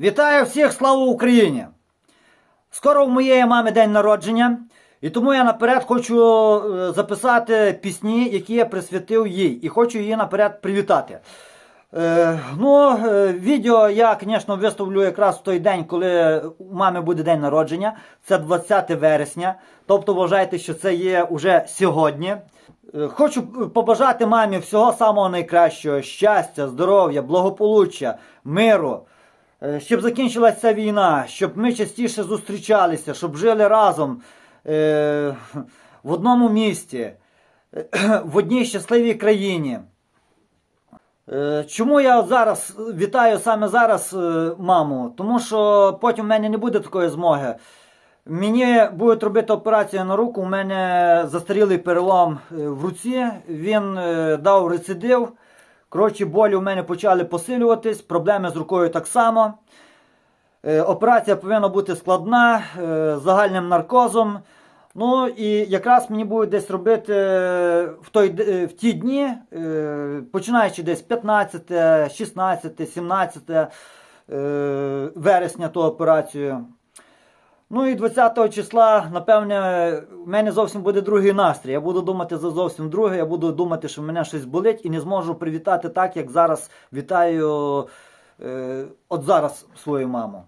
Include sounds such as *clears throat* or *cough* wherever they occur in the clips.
Вітаю всіх, слава Україні! Скоро в моєї мами день народження, і тому я наперед хочу е, записати пісні, які я присвятив їй, і хочу її наперед привітати. Е, ну, е, відео я, звісно, виставлю якраз в той день, коли у мами буде день народження. Це 20 вересня. Тобто вважайте, що це є уже сьогодні. Е, Хочу побажати мамі всього самого найкращого: щастя, здоров'я, благополуччя, миру. Е, Щоб закінчилася війна, щоб ми частіше зустрічалися, щоб жили разом е, в одному місті, е, *clears throat* в одній щасливій країні. Чому я зараз вітаю саме зараз маму? Тому що потім в мене не буде такої змоги. Мені будуть робити операцію на руку, у мене застарілий перелом в руці, він дав рецидив. Коротше, болі у мене почали посилюватись, проблеми з рукою так само. Е, Операція повинна бути складна, е, загальним наркозом. Ну і якраз мені будуть десь робити е, в, той, е, в ті дні, е, починаючи десь 15, 16, 17 е, вересня ту операцію. Ну і 20 числа, напевне, в мене зовсім буде другий настрій. Я буду думати за зовсім друге. Я буду думати, що мене щось болить і не зможу привітати так, як зараз вітаю е, от зараз свою маму.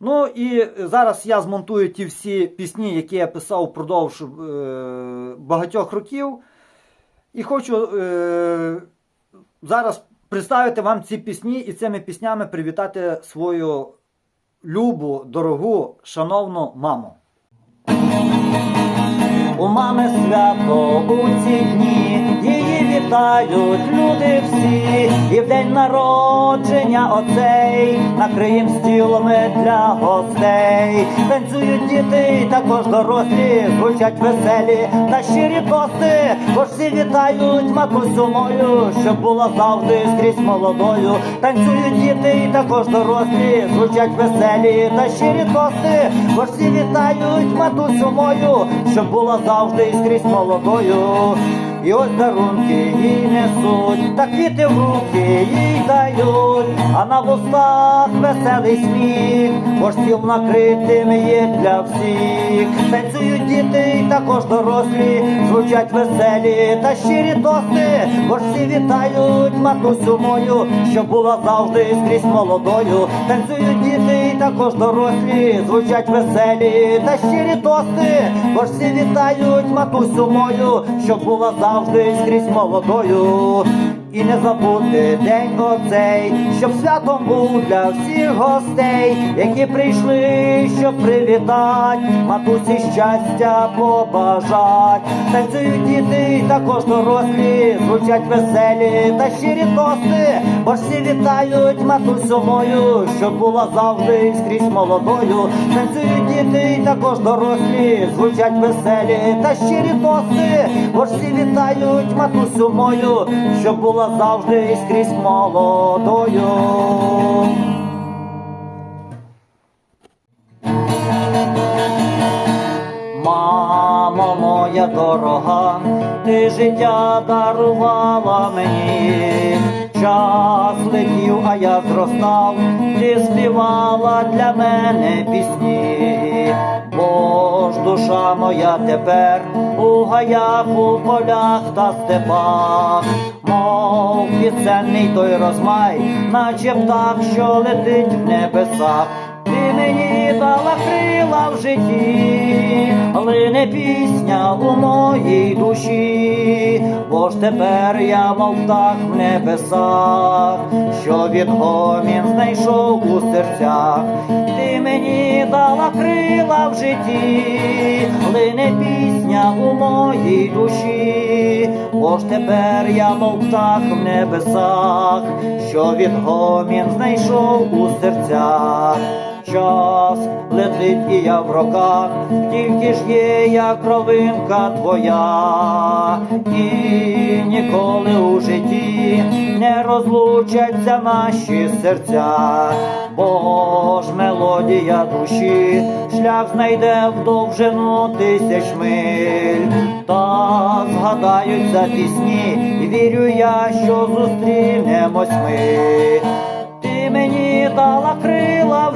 Ну і зараз я змонтую ті всі пісні, які я писав впродовж е, багатьох років. І хочу е, зараз представити вам ці пісні і цими піснями привітати свою любу, дорогу, шановну маму. У мами свято у ці дні, вітають люди всі, і в день народження оцей накриєм стіл ми для гостей. Танцюють діти, також дорослі, звучать веселі та щирі тости, бо всі вітають матусю мою, щоб була завжди скрізь молодою. Танцюють діти, також дорослі, звучать веселі та щирі тости, бо всі вітають матусю мою, щоб була завжди скрізь молодою. І ось дарунки їй несуть, та квіти в руки їй дають, а на вустах веселий сміх, бо ж накритим є для всіх. Танцюють діти, і також дорослі, звучать веселі та щирі тости, бо ж всі вітають матусю мою, щоб була завжди скрізь молодою. Танцюють діти, також дорослі, звучать веселі та щирі тости, бо ж всі вітають матусю мою, щоб була завжди скрізь молодою. І не забути день оцей, щоб святом був для всіх гостей, які прийшли, щоб привітать, матусі щастя побажать. Танцюють діти, і також дорослі, звучать веселі та щирі тости, бо всі вітають матусю мою, щоб була завжди скрізь молодою. Танцюють діти, і також дорослі, звучать веселі та щирі тости, бо всі вітають матусю мою, щоб була завжди скрізь молодою. Мамо моя дорога, ти життя дарувала мені, час летів, а я зростав, ти співала для мене пісні, бо ж душа моя тепер у гаях, у полях та степах, мов пісенний той розмай, наче птах, що летить в небесах. Ти мені дала крила в житті, лине пісня у моїй душі, бо ж тепер я мов птах в небесах, що відгомін знайшов у серцях. Ти мені дала крила в житті, лине пісня у моїй душі, бо ж тепер я мов птах в небесах, що відгомін знайшов у серцях. Час летить і я в роках, тільки ж є я кровинка твоя, і ніколи у житті не розлучаться наші серця, бо ж мелодія душі, шлях знайде в довжину тисяч миль, та згадаються пісні, і вірю я, що зустрінемось ми. Дала крила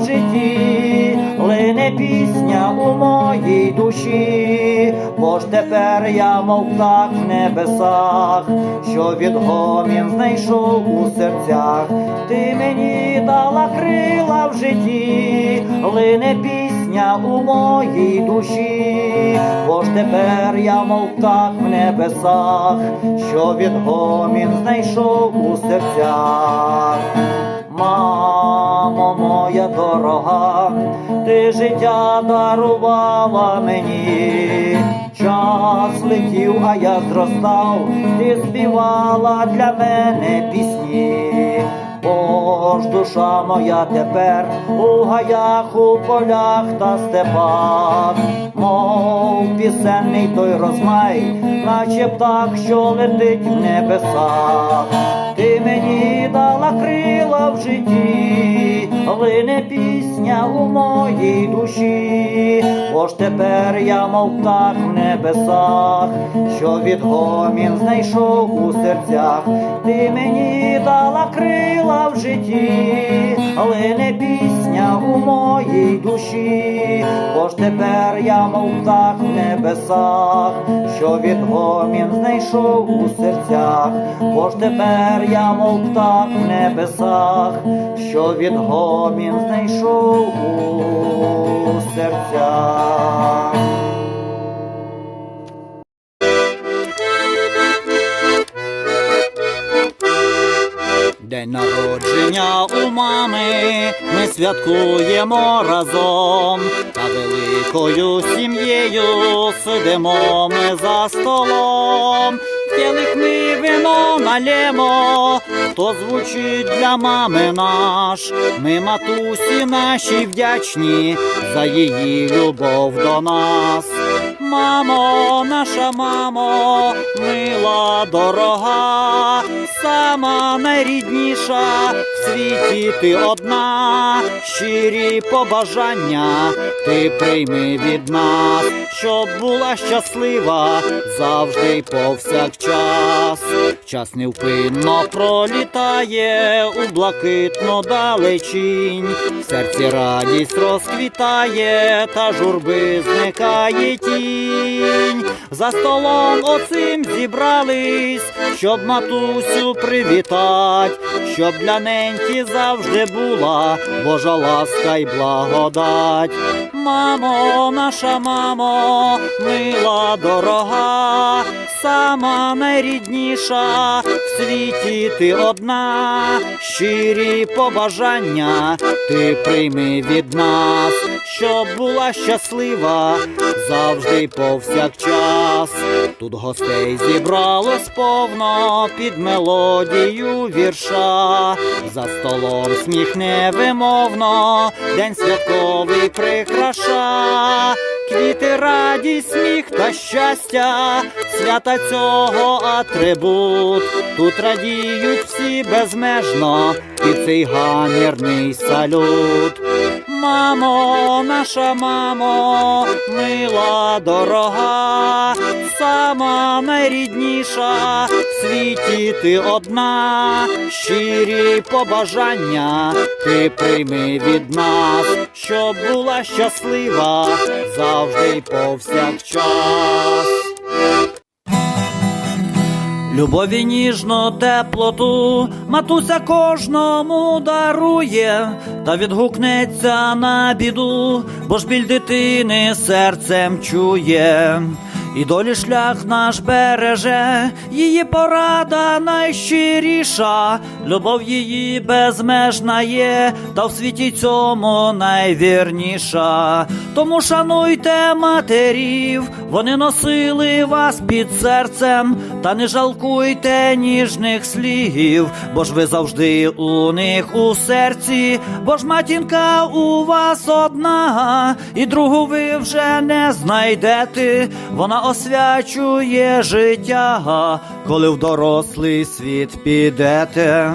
пісня у моїй душі, бо ж тепер я мов птах в небесах, що відгомін знайшов у серцях. Ти мені дала крила в житті, лине пісня у моїй душі, бо ж тепер я мов птах в небесах, що відгомін знайшов у серцях. Мамо моя дорога, ти життя дарувала мені, час летів, а я зростав, ти співала для мене пісні. Бо ж душа моя тепер у гаях, у полях та степах, мов пісенний той розмай, наче птах, що летить в небесах. Ти мені дала крила в житті, лине пісня у моїй душі, бо ж тепер я мов так в небесах, що відгомін знайшов у серцях. Ти мені дала крила в житті, лине пісня у моїй душі, бо ж тепер я мов птах в небесах, що відгомін знайшов у серцях, бо ж тепер я мов птах в небесах, що відгомін знайшов у серцях. День народження у мами ми святкуємо разом, та великою сім'єю сидимо ми за столом. В ми вино налємо, то звучить для мами наш. Ми матусі наші вдячні за її любов до нас. Мамо, наша мамо, мила дорога, сама найрідніша світі ти одна, щирі побажання ти прийми від нас, щоб була щаслива завжди й повсякчас. Час невпинно пролітає у блакитну далечінь, в серці радість розквітає, та журби зникає тінь. За столом оцим зібрались, щоб матусю привітать, щоб для неньки завжди була Божа ласка й благодать. Мамо, наша мамо, мила дорога, сама найрідніша в світі ти одна, щирі побажання ти прийми від нас, щоб була щаслива завжди повсякчас. Тут гостей зібралось повно під мелодію вірша, за столом сміх невимовно, день святковий прикраша. Квіти, радість, сміх та щастя, свята цього атрибут. Тут радіють всі безмежно під цей гамірний салют. Мамо, наша мамо, мила дорога, сама найрідніша в світі ти одна, щирі побажання ти прийми від нас, щоб була щаслива завжди й повсякчас. Любові ніжно теплоту матуся кожному дарує, та відгукнеться на біду, бо ж біль дитини серцем чує. І долі шлях наш береже, її порада найщиріша, любов її безмежна є, та в світі цьому найвірніша. Тому шануйте матерів, вони носили вас під серцем, та не жалкуйте ніжних слів, бо ж ви завжди у них у серці, бо ж матінка у вас одна, і другу ви вже не знайдете. Вона освячує життя, коли в дорослий світ підете.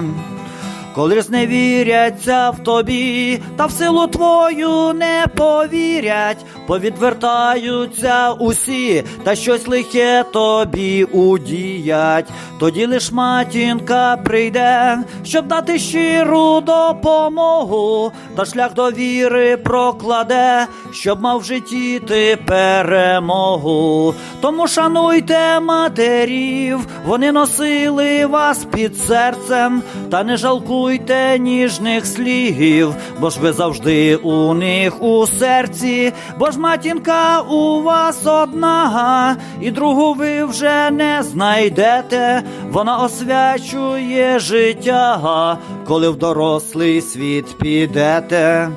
Коли зневіряться в тобі, та в силу твою не повірять, повідвертаються усі, та щось лихе тобі удіять. Тоді лиш матінка прийде, щоб дати щиру допомогу, та шлях до віри прокладе, щоб мав в житті ти перемогу. Тому шануйте матерів, вони носили вас під серцем, та не жалкуйте ніжних слів, бо ж ви завжди у них у серці, бо ж матінка у вас одна, і другу ви вже не знайдете. Вона освячує життя, коли в дорослий світ підете.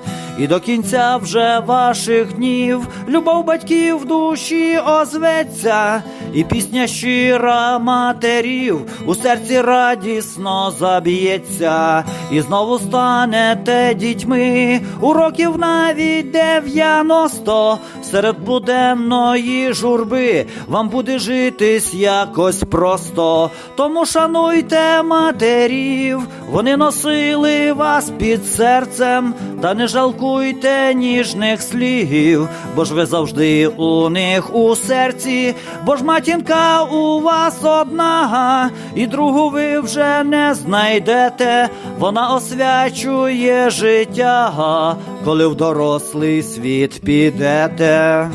І до кінця вже ваших днів любов батьків в душі озветься, і пісня щира матерів у серці радісно заб'ється, і знову станете дітьми у років навіть дев'яносто серед буденної журби вам буде житись якось просто. Тому шануйте матерів, вони носили вас під серцем, та не жалкуйте ніжних слів, бо ж ви завжди у них у серці, бо ж матінка у вас одна, і другу ви вже не знайдете. Вона освячує життя, коли в дорослий світ підете.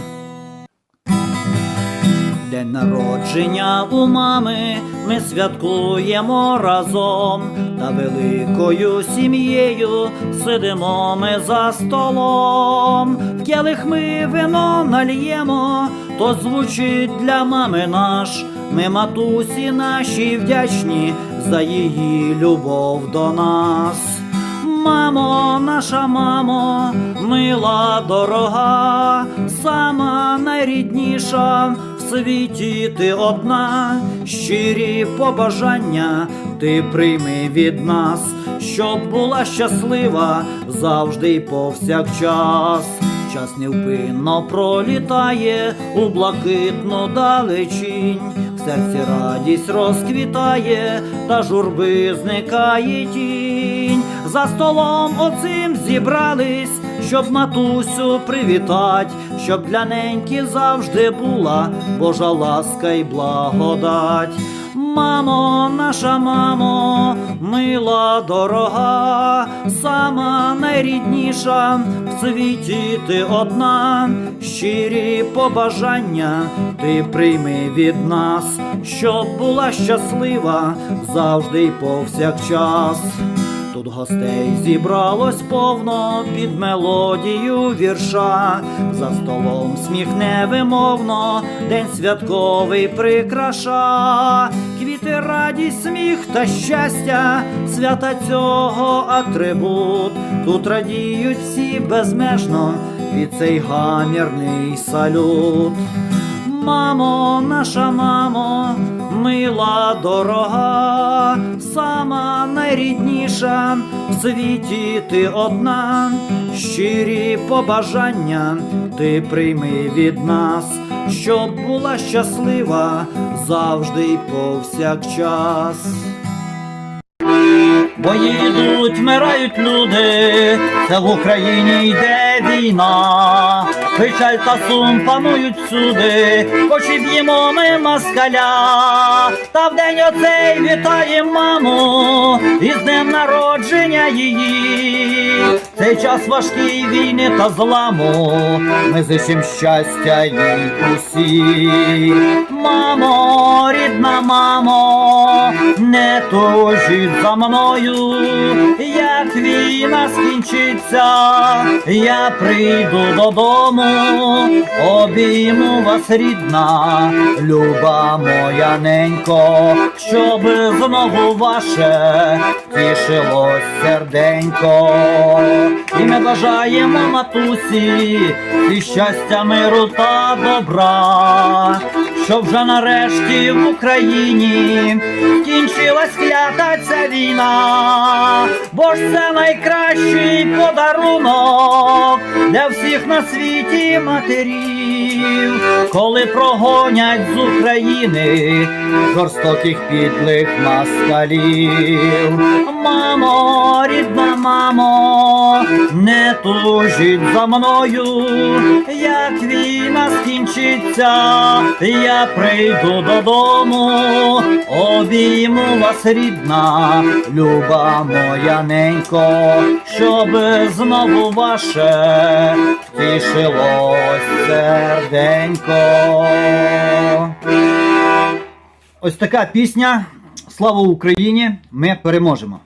День народження у мами ми святкуємо разом, та великою сім'єю сидимо ми за столом. В келих ми вино нальємо, то звучить для мами наш. Ми матусі нашій вдячні за її любов до нас. Мамо, наша мамо, мила дорога, сама найрідніша світі ти одна, щирі побажання ти прийми від нас, щоб була щаслива завжди й повсякчас. Час невпинно пролітає у блакитну далечінь, в серці радість розквітає, та журби зникає тінь. За столом оцим зібрались, щоб матусю привітать, щоб для неньки завжди була Божа ласка й благодать. Мамо, наша мамо, мила дорога, сама найрідніша в світі ти одна, щирі побажання ти прийми від нас, щоб була щаслива завжди й повсякчас. Гостей зібралось повно під мелодію вірша, за столом сміх невимовно, день святковий прикраша, квіти, радість, сміх та щастя, свята цього атрибут. Тут радіють всі безмежно від цей гамірний салют. Мамо, наша мамо, мила дорога, сама найрідніша в світі ти одна, щирі побажання ти прийми від нас, щоб була щаслива завжди й повсякчас. Бої йдуть, вмирають люди, це в Україні йде війна, печаль та сум панують всюди, хоч і б'ємо ми москаля, та в день оцей вітаємо маму, із днем народження її, цей час важкий війни та зламу, ми зичим щастя їй усі. Мамо, рідна мамо, не тужіть за мною, як війна скінчиться, я прийду додому, обійму вас, рідна, люба моя ненько, щоб знову ваше тішилось серденько. І ми бажаємо матусі і щастя, миру та добра, щоб вже нарешті в Україні кінчилась клята ця війна, бо ж це найкращий подарунок для всіх на світі матерів, коли прогонять з України жорстоких підлих москалів. Мамо, рідна мамо, не тужіть за мною, як війна скінчиться, я прийду додому, обійму вас рідна, люба моя ненько, щоб знову ваше втішилось серденько. Ось така пісня. Слава Україні! Ми переможемо!